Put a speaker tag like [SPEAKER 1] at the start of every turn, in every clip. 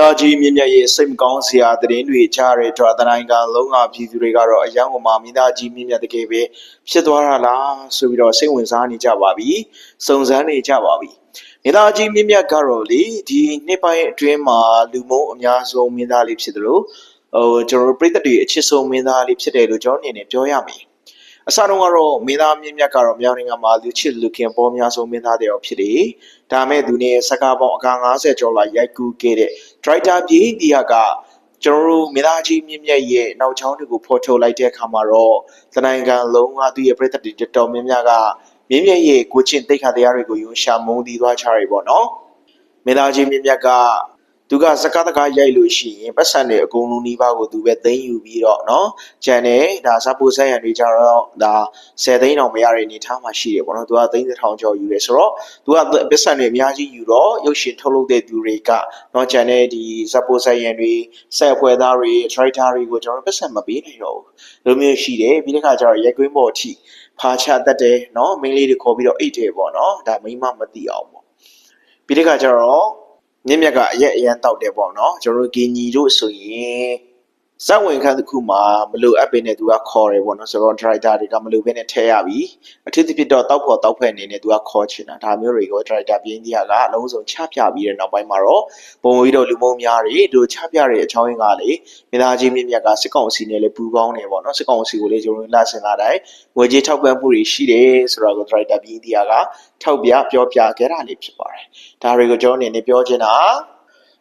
[SPEAKER 1] သားကြီးမြင့်မြတ်ရဲ့စိတ်မကောင်းစရာသတင်းတွေကြားရတဲ့အတွက်တနိုင်ကလုံးကပြည်သူတွေကတော့အယံကိုမှမင်းသားကြီးမြင့်မြတ်တကယ်ပဲဖြစ်သွားတာလားဆိုပြီးတော့စိတ်ဝင်စားနေကြပါပြီစုံစမ်းနေကြပါပြီမင်းသားကြီးမြင့်မြတ်ကတော့လေဒီနှစ်ပိုင်းအတွင်းမှာလူမုံအများဆုံးမင်းသားလေးဖြစ်တယ်လို့ဟိုကျွန်တော်တို့ပြည်သက်တွေအချစ်ဆုံးမင်းသားလေးဖြစ်တယ်လို့ကျွန်တော်အနေနဲ့ပြောရမယ်အစတုန်းကတော့မင်းသားမြင့်မြတ်ကတော့မြောင်နိုင်ငံမှာလူချစ်လူခင်ပေါ်များဆုံးမင်းသားတယောက်ဖြစ်တယ်။ဒါမဲ့သူနဲ့စကားပေါင်းအကာ90ကျော်လာရိုက်ကူးခဲ့တဲ့ driver ပြည်ဒီယာကကျွန်တော်တို့မင်းသားကြီးမြင့်မြတ်ရဲ့နောက်ချောင်းတွေကိုဖော်ထုတ်လိုက်တဲ့အခါမှာတော့သနိုင်ငံလုံးကသူ့ရဲ့ပြည်သက်တွေတော်တော်များများကမြင့်မြတ်ရဲ့ကိုချင်းတိတ်ခါတရားတွေကိုယုံရှာမုန်းတီးသွားချရပေါ့နော်။မင်းသားကြီးမြင့်မြတ်က သူကစကားတကားရိုက်လို့ရှိရင်ပတ်စံတွေအကုန်လုံးနှီးပါးကိုသူပဲသိမ်းယူပြီးတော့เนาะဂျန်နဲ့ဒါစပိုဆက်ရံတွေကြတော့ဒါ10သိန်းတောင်မရတဲ့အနေထားမှာရှိတယ်ပေါ့နော်သူကသိန်းတစ်ထောင်ကျော်ယူတယ်ဆိုတော့သူကပတ်စံတွေအများကြီးယူတော့ရုပ်ရှင်ထုတ်လုပ်တဲ့သူတွေကเนาะဂျန်နဲ့ဒီစပိုဆက်ရံတွေဆက်ဖွဲသားတွေ traitor တွေကိုကျွန်တော်ပတ်စံမပေးနိုင်တော့ဘူးလိုမျိုးရှိတယ်ပြီးတဲ့ခါကျတော့ရက်ကွင်းပေါ်အထိဖာချတတ်တယ်เนาะမိန်းလေးတွေခေါ်ပြီးတော့အိတ်တယ်ပေါ့เนาะဒါမိန်းမမသိအောင်ပေါ့ပြီးတဲ့ခါကျတော့ မြင့်မြတ်ကအရက်အရန်တောက်တယ်ပေါ့နော်ကျွန်တော်တို့ဂီညီတို့ဆိုရင် စက်ဝင်ခန်းတစ်ခုမှာမလိုအပ်ပင်နဲ့သူကခေါ်တယ်ပေါ့နော်ဆိုတော့ driver တွေကမလိုဘဲနဲ့ထဲရပြီအထူးသဖြင့်တော့တောက်ဖို့တောက်ဖက်အနေနဲ့သူကခေါ်ချင်တာဒါမျိုးတွေကို driver ပြင်းတရားကအလုံးစုံချပြပြီးတဲ့နောက်ပိုင်းမှာတော့ပုံပြီးတော့လူမုံများတွေတို့ချပြတဲ့အချောင်းရင်းကလေမိသားချင်းမြင့်မြတ်ကစစ်ကောင်စီနဲ့လည်းပူးပေါင်းနေပေါ့နော်စစ်ကောင်စီကိုလည်းကျွန်တော်တို့လာစင်လာတိုင်းငွေကြေးထောက်ပံ့မှုတွေရှိတယ်ဆိုတော့ driver ပြင်းတရားကထောက်ပြပြောပြခဲ့တာလေးဖြစ်ပါတယ်ဒါတွေကိုကျွန်တော်အနေနဲ့ပြောချင်တာ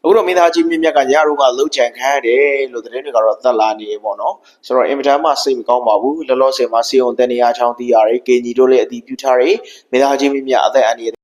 [SPEAKER 1] အခုတော့မင်းသားကြီးမြင့်မြတ်ကညတို့ကလှုပ်ကြံခံရတယ်လို့သတင်းတွေကတော့သက်လာနေရပေါ့နော်ဆိုတော့အင်မတန်မှစိတ်မကောင်းပါဘူးလောလောဆယ်မှာစီယုံတန်နေရာချောင်းတီးရတယ်ကေညီတို့လည်းအတီးပြုထားတယ်မင်းသားကြီးမြင့်မြတ်အသက်အန္တရာယ်